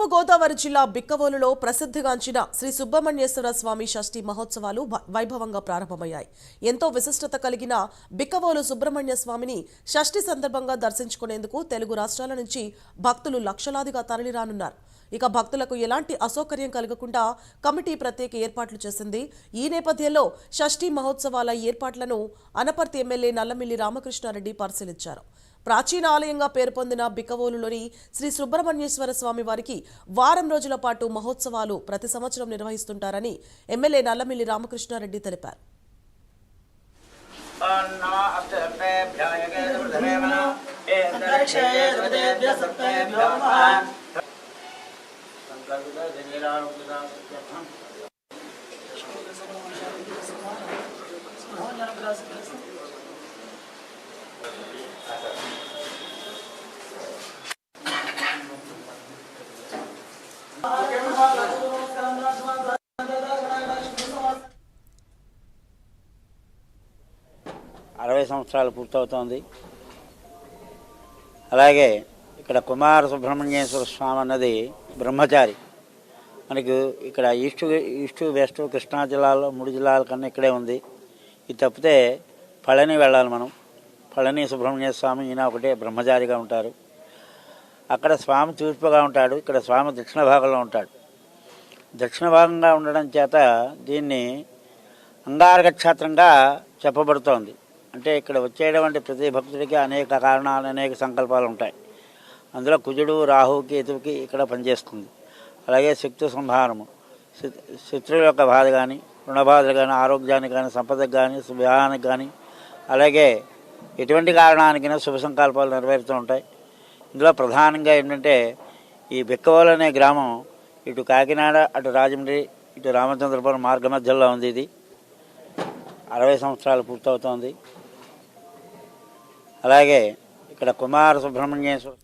తూర్పు గోదావరి జిల్లా బిక్కవోలులో ప్రసిద్ధిగాంచిన శ్రీ సుబ్రహ్మణ్యేశ్వర స్వామి షష్ఠి మహోత్సవాలు వైభవంగా ప్రారంభమయ్యాయి. ఎంతో విశిష్టత కలిగిన బిక్కవోలు సుబ్రహ్మణ్య స్వామిని షష్ఠి సందర్భంగా దర్శించుకునేందుకు తెలుగు రాష్ట్రాల నుంచి భక్తులు లక్షలాదిగా తరలిరానున్నారు. ఇక భక్తులకు ఎలాంటి అసౌకర్యం కలగకుండా కమిటీ ప్రత్యేక ఏర్పాట్లు చేసింది. ఈ నేపథ్యంలో షష్ఠి మహోత్సవాల ఏర్పాట్లను అనపర్తి ఎమ్మెల్యే నల్లమిల్లి రామకృష్ణారెడ్డి పరిశీలించారు. ప్రాచీన ఆలయంగా పేరు పొందిన బిక్కవోలులోని శ్రీ సుబ్రహ్మణ్యేశ్వర స్వామి వారికి వారం రోజుల పాటు మహోత్సవాలు ప్రతి సంవత్సరం నిర్వహిస్తుంటారని ఎమ్మెల్యే నల్లమిల్లి రామకృష్ణారెడ్డి తెలిపారు. అరవై సంవత్సరాలు పూర్తవుతోంది. అలాగే ఇక్కడ కుమార సుబ్రహ్మణ్యేశ్వర స్వామి అన్నది బ్రహ్మచారి. మనకు ఇక్కడ ఈస్ట్ ఈస్ట్ వెస్ట్ కృష్ణా జిల్లాలో మూడు జిల్లాల కన్నా ఇక్కడే ఉంది. ఇది తప్పితే పళని వెళ్ళాలి మనం. పళని సుబ్రహ్మణ్య స్వామి ఈయన ఒకటే బ్రహ్మచారిగా ఉంటారు. అక్కడ స్వామి తూర్పుగా ఉంటాడు ఇక్కడ స్వామి దక్షిణ భాగంలో ఉంటాడు. దక్షిణ భాగంగా ఉండడం చేత దీన్ని అంగారక క్షేత్రంగా చెప్పబడుతోంది. అంటే ఇక్కడ వచ్చేటువంటి ప్రతి భక్తుడికి అనేక కారణాలు అనేక సంకల్పాలు ఉంటాయి. అందులో కుజుడు రాహు కేతువుకి ఇక్కడ పనిచేస్తుంది. అలాగే శక్తి సంహారము. శత్రువుల యొక్క బాధ కానీ రుణబాధలు కానీ ఆరోగ్యానికి కానీ సంపదకు కానీ శుభానికి కానీ అలాగే ఎటువంటి కారణానికైనా శుభ సంకల్పాలు నెరవేరుతూ ఉంటాయి. ఇందులో ప్రధానంగా ఏంటంటే ఈ బిక్కవోలు అనే గ్రామం ఇటు కాకినాడ అటు రాజమండ్రి ఇటు రామచంద్రపురం మార్గ మధ్యలో ఉంది ఇది. అరవై సంవత్సరాలు పూర్తవుతోంది. అలాగే ఇక్కడ కుమార సుబ్రహ్మణ్యేశ్వర